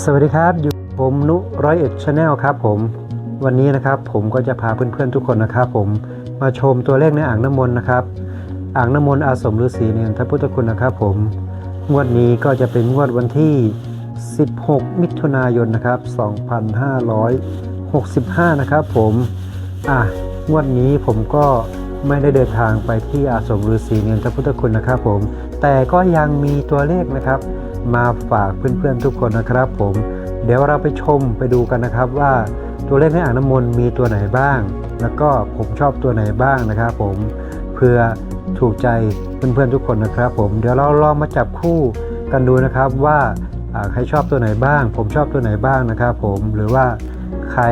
สวัสดีครับอยู่ผมนุร้อยเอ็ดชาแนลครับผมวันนี้นะครับผมก็จะพาเพื่อนๆทุกคนนะครับ ผมมาชมตัวเลขในอ่างน้ำมนต์นะครับ อ่างน้ำมนต์อาสมฤาษีเนรทพุทธคุณนะครับผมงวดนี้ก็จะเป็นงวดวันที่ 16 มิถุนายนนะครับ 2565 นะครับผมอะงวดนี้ผมก็ไม่ได้เดินทางไปที่อาสมฤาษีเนรทพุทธคุณนะครับ ผมแต่ก็ยังมีตัวเลขนะครับ มาฝากเพื่อนๆทุกคนนะครับ ผมเดี๋ยวเราไปชมไปดูกันนะครับว่าตัวเลขในอ่างน้ำมนต์มีตัวไหนบ้าง แล้วก็ผมชอบตัวไหนบ้างนะครับผมเพื่อถูกใจเพื่อนๆทุกคนนะครับ ผมเดี๋ยวเราลองมาจับคู่กันดูนะครับว่าใครชอบตัวไหนบ้าง ผมชอบตัวไหนบ้างนะครับผมหรือว่าใคร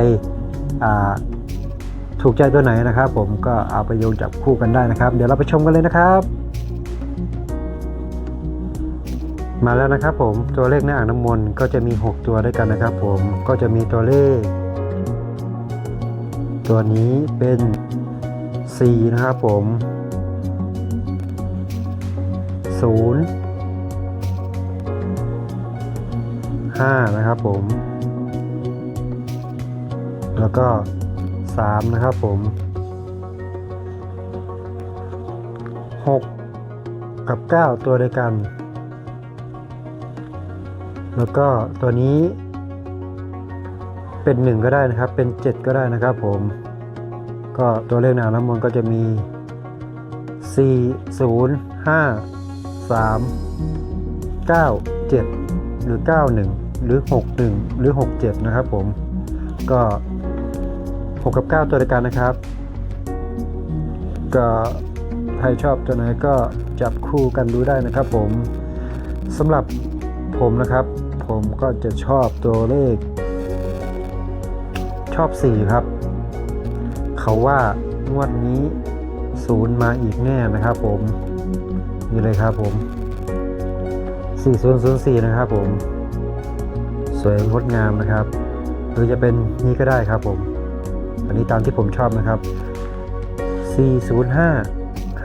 ถูกใจตัวไหนนะครับ ผมก็เอาไปโยงจับคู่กันได้นะครับ เดี๋ยวเราไปชมกันเลยนะครับ มาแล้วนะครับผมตัวเลขในอ่างน้ำมนต์ก็จะมี 6 ตัวด้วยกันนะครับผมก็จะมีตัวเลข ตัวนี้เป็น 4 นะครับผม 0 5 นะครับผม แล้วก็ 3 นะครับผม 6 กับ 9 ตัวด้วยกัน แล้วก็ตัวนี้เป็น 1 ก็ได้นะครับ เป็น 7 ก็ได้นะครับผม ก็ตัวเลขหนาน้ำมนต์ก็จะมี 4 0 5 3 9 7 หรือ 91 หรือ 61 หรือ 67 นะครับผม ก็ 6 กับ 9 ตัวเดียวกันนะครับ ก็ใครชอบตัวไหนก็จับคู่กันดูได้นะครับผมสำหรับ ผมนะครับ ผมก็จะชอบตัวเลข ชอบ 4 ครับ เขาว่างวดนี้ศูนย์มาอีกแน่นะครับผมนี่เลยครับผม 4004 นะครับผม สวยงดงามนะครับ หรือจะเป็นนี้ก็ได้ครับผม อันนี้ตามที่ผมชอบนะครับ 405 504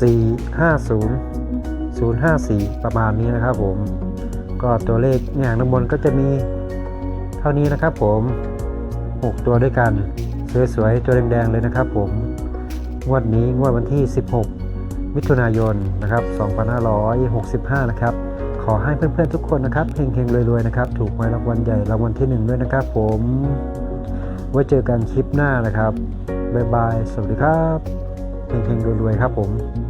450 054 ประมาณนี้นะครับผม ก็ตัวเลขในอ่างน้ำมนต์ก็จะมีเท่านี้นะครับผม 6 ตัวด้วยกันสวยๆตัวแดงๆเลยนะครับผม งวดนี้งวดวันที่ 16 มิถุนายนนะครับ 2565 นะครับ ขอให้เพื่อนๆทุกคนนะครับเฮงๆรวยๆนะครับ ถูกหวยรางวัลใหญ่รางวัลที่ 1 ด้วยนะครับผมไว้เจอกันคลิปหน้านะครับ บ๊ายบาย สวัสดีครับเฮงๆรวยๆครับผม